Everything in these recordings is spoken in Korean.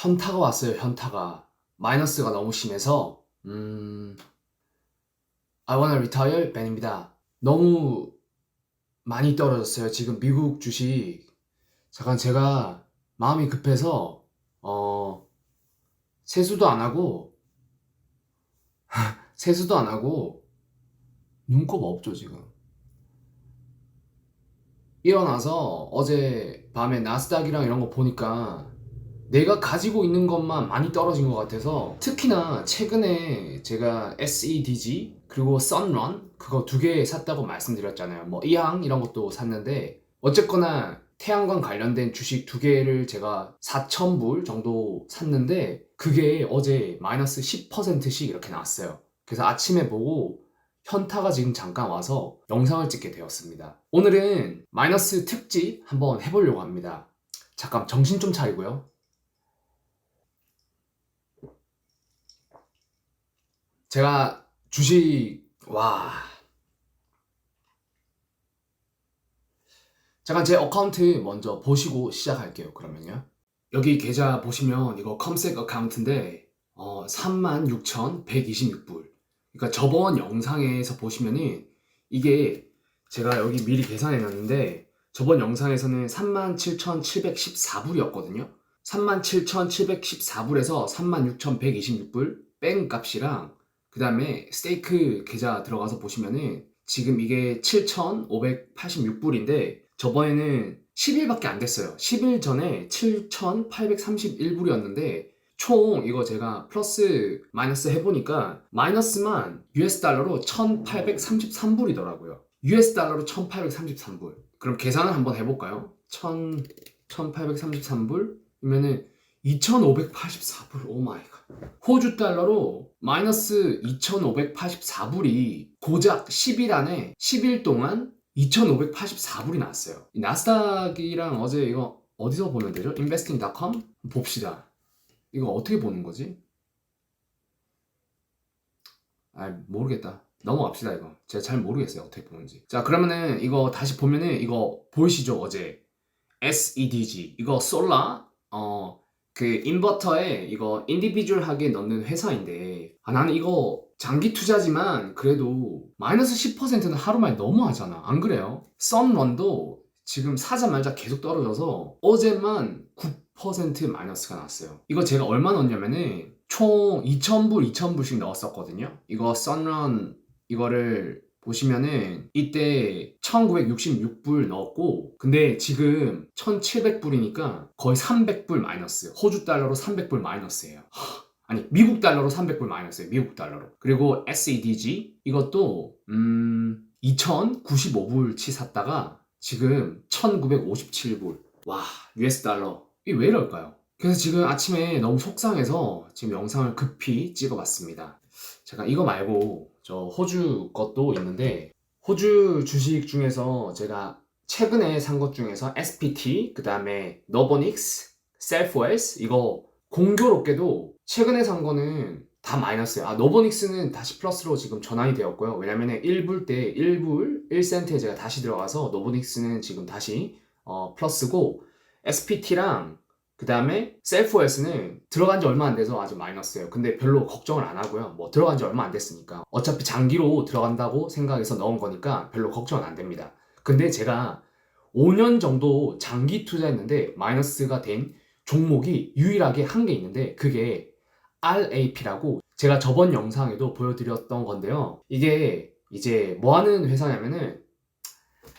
현타가 왔어요, 현타가. 마이너스가 너무 심해서, 음, I wanna retire 벤입니다. 너무 많이 떨어졌어요. 지금 미국 주식. 잠깐 제가 마음이 급해서, 어, 세수도 안 하고, 세수도 안 하고, 눈곱 없죠, 지금. 일어나서 어제 밤에 나스닥이랑 이런 거 보니까 내가 가지고 있는 것만 많이 떨어진 것 같아서 특히나 최근에 제가 SEDG 그리고 선런 그거 두 개 샀다고 말씀드렸잖아요. 뭐 이항 이런 것도 샀는데 어쨌거나 태양광 관련된 주식 두 개를 제가 4,000불 정도 샀는데 그게 어제 마이너스 10%씩 이렇게 나왔어요. 그래서 아침에 보고 현타가 지금 잠깐 와서 영상을 찍게 되었습니다. 오늘은 마이너스 특집 한번 해보려고 합니다. 잠깐 정신 좀 차리고요. 제가 주식 와 잠깐 제 어카운트 먼저 보시고 시작할게요. 그러면요. 여기 계좌 보시면 이거 컴색 어카운트인데 어, 36,126불. 그러니까 저번 영상에서 보시면은 이게 제가 여기 미리 계산해 놨는데 저번 영상에서는 37,714불이었거든요. 37,714불에서 36,126불 뺀 값이랑 그 다음에 스테이크 계좌 들어가서 보시면은 지금 이게 7,586불인데 저번에는 10일밖에 안 됐어요. 10일 전에 7,831불이었는데 총 이거 제가 플러스 마이너스 해보니까 마이너스만 US 달러로 1833불이더라고요. US 달러로 1833불. 그럼 계산을 한번 해볼까요? 1000, 1833불이면은 2584불. 오 마이 갓. 호주 달러로 마이너스 2584불이 고작 10일 안에 10일 동안 2584불이 나왔어요. 이 나스닥이랑 어제 이거 어디서 보면 되죠? investing.com 봅시다. 이거 어떻게 보는 거지? 아 모르겠다. 넘어갑시다 이거. 제가 잘 모르겠어요 어떻게 보는지. 자 그러면은 이거 다시 보면은 이거 보이시죠 어제 SEDG 이거 솔라 어 그 인버터에 이거 인디비주얼하게 넣는 회사인데 아 나는 이거 장기 투자지만 그래도 마이너스 10%는 하루 만에 너무 하잖아 안 그래요? 썬런도 지금 사자마자 계속 떨어져서 어제만 9% 마이너스가 났어요. 이거 제가 얼마 넣었냐면은 총 2,000불, 2,000불씩 넣었었거든요. 이거 썬런 이거를 보시면은 이때 1966불 넣었고 근데 지금 1700불이니까 거의 300불 마이너스 호주 달러로 300불 마이너스예요. 하, 아니 미국 달러로 300불 마이너스예요 미국 달러로. 그리고 SEDG 이것도 음 2095불치 샀다가 지금 1957불. 와 US 달러. 이게 왜 이럴까요? 그래서 지금 아침에 너무 속상해서 지금 영상을 급히 찍어봤습니다 제가 이거 말고 저 호주 것도 있는데 호주 주식 중에서 제가 최근에 산 것 중에서 SPT 그 다음에 너보닉스, 셀프웨스 이거 공교롭게도 최근에 산 거는 다 마이너스예요. 아 너보닉스는 다시 플러스로 지금 전환이 되었고요. 왜냐면은 1불 때 1불 1센트에 제가 다시 들어가서 너보닉스는 지금 다시 어, 플러스고 SPT랑 그 다음에 셀프웨스는 들어간 지 얼마 안 돼서 아직 마이너스예요. 근데 별로 걱정을 안 하고요. 뭐 들어간 지 얼마 안 됐으니까. 어차피 장기로 들어간다고 생각해서 넣은 거니까 별로 걱정은 안 됩니다. 근데 제가 5년 정도 장기 투자했는데 마이너스가 된 종목이 유일하게 한개 있는데 그게 RAP라고 제가 저번 영상에도 보여드렸던 건데요. 이게 이제 뭐 하는 회사냐면은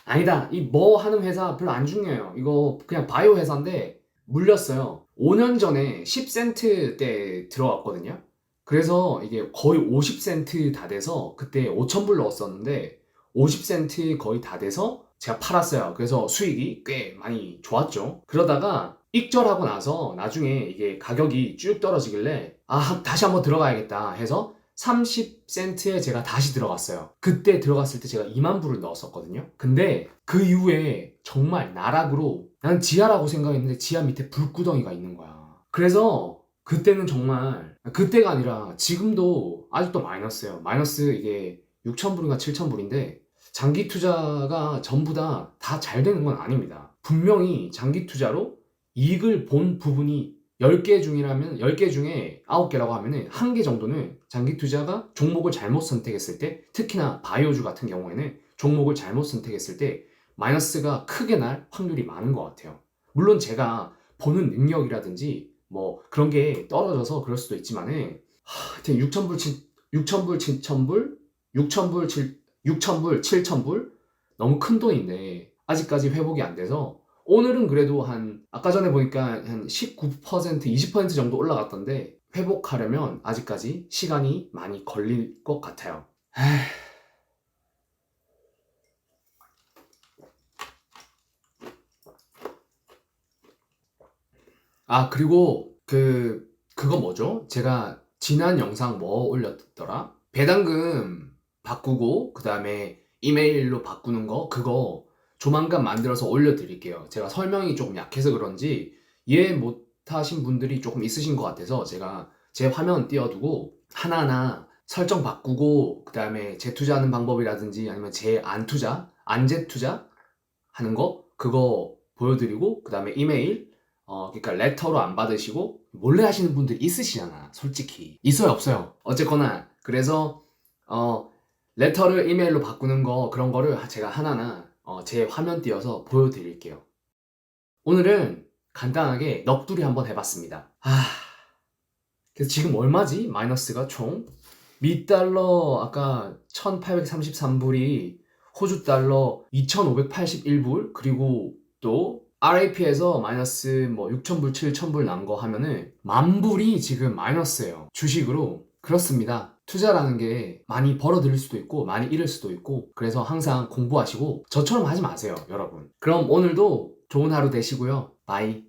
아니다. 이 뭐 하는 회사 별로 안 중요해요. 이거 그냥 바이오 회사인데 물렸어요. 5년 전에 10센트 때 들어왔거든요. 그래서 이게 거의 50센트 다 돼서 그때 5,000불 넣었었는데 50센트 거의 다 돼서 제가 팔았어요. 그래서 수익이 꽤 많이 좋았죠. 그러다가 익절하고 나서 나중에 이게 가격이 쭉 떨어지길래 아 다시 한번 들어가야겠다 해서 30센트에 제가 다시 들어갔어요. 그때 들어갔을 때 제가 2만 불을 넣었었거든요. 근데 그 이후에 정말 나락으로 난 지하라고 생각했는데 지하 밑에 불구덩이가 있는 거야. 그래서 그때는 정말 그때가 아니라 지금도 아직도 마이너스예요. 마이너스 이게 6,000불인가 7,000불인데 장기 투자가 전부 다 다 잘 되는 건 아닙니다. 분명히 장기 투자로 이익을 본 부분이 10개 중이라면 10개 중에 9개라고 하면은 1개 정도는 장기 투자가 종목을 잘못 선택했을 때 특히나 바이오주 같은 경우에는 종목을 잘못 선택했을 때 마이너스가 크게 날 확률이 많은 것 같아요. 물론 제가 보는 능력이라든지 뭐 그런 게 떨어져서 그럴 수도 있지만은 하, 하여튼 6천불 6천불 7천불 6천불 7 6천불 7천불 너무 큰 돈인데 아직까지 회복이 안 돼서 오늘은 그래도 한 아까 전에 보니까 한 19% 20% 정도 올라갔던데 회복하려면 아직까지 시간이 많이 걸릴 것 같아요. 에휴. 아 그리고 그 그거 뭐죠? 제가 지난 영상 뭐 올렸더라? 배당금 바꾸고 그 다음에 이메일로 바꾸는 거 그거 조만간 만들어서 올려드릴게요. 제가 설명이 조금 약해서 그런지 이해 못하신 분들이 조금 있으신 것 같아서 제가 제 화면 띄워두고 하나하나 설정 바꾸고 그 다음에 재투자하는 방법이라든지 아니면 재안투자, 안재투자 하는 거 그거 보여드리고 그 다음에 이메일 어 그러니까 레터로 안 받으시고 몰래 하시는 분들이 있으시잖아 솔직히 있어요 없어요 어쨌거나 그래서 어 레터를 이메일로 바꾸는 거 그런 거를 제가 하나하나 어, 제 화면 띄워서 보여드릴게요. 오늘은 간단하게 넋두리 한번 해봤습니다. 아, 그래서 지금 얼마지? 마이너스가 총? 미 달러 아까 1833불이 호주 달러 2581불 그리고 또 RAP에서 마이너스 뭐 6천불 7천불 난 거 하면은 만불이 지금 마이너스예요. 주식으로 그렇습니다. 투자라는 게 많이 벌어들일 수도 있고 많이 잃을 수도 있고 그래서 항상 공부하시고 저처럼 하지 마세요 여러분 그럼 오늘도 좋은 하루 되시고요 바이